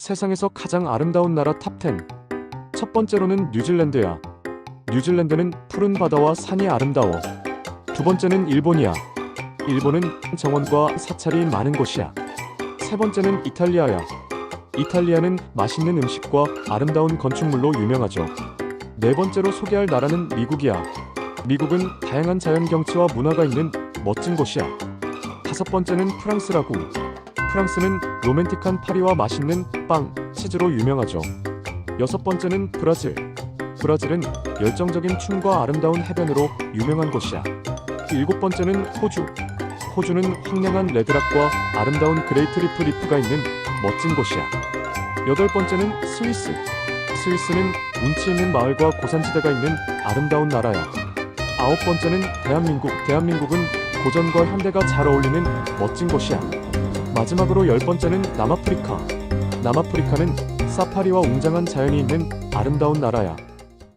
세상에서 가장 아름다운 나라 탑10. 첫 번째로는 뉴질랜드야. 뉴질랜드는 푸른 바다와 산이 아름다워. 두 번째는 일본이야. 일본은 정원과 사찰이 많은 곳이야. 세 번째는 이탈리아야. 이탈리아는 맛있는 음식과 아름다운 건축물로 유명하죠. 네 번째로 소개할 나라는 미국이야. 미국은 다양한 자연 경치와 문화가 있는 멋진 곳이야. 다섯 번째는 프랑스라고. 프랑스는 로맨틱한 파리와 맛있는 빵, 치즈로 유명하죠. 여섯 번째는 브라질. 브라질은 열정적인 춤과 아름다운 해변으로 유명한 곳이야. 일곱 번째는 호주. 호주는 황량한 레드락과 아름다운 그레이트 리프 리프가 있는 멋진 곳이야. 여덟 번째는 스위스. 스위스는 운치 있는 마을과 고산지대가 있는 아름다운 나라야. 아홉 번째는 대한민국. 대한민국은 고전과 현대가 잘 어울리는 멋진 곳이야. 마지막으로 열 번째는 남아프리카. 남아프리카는 사파리와 웅장한 자연이 있는 아름다운 나라야.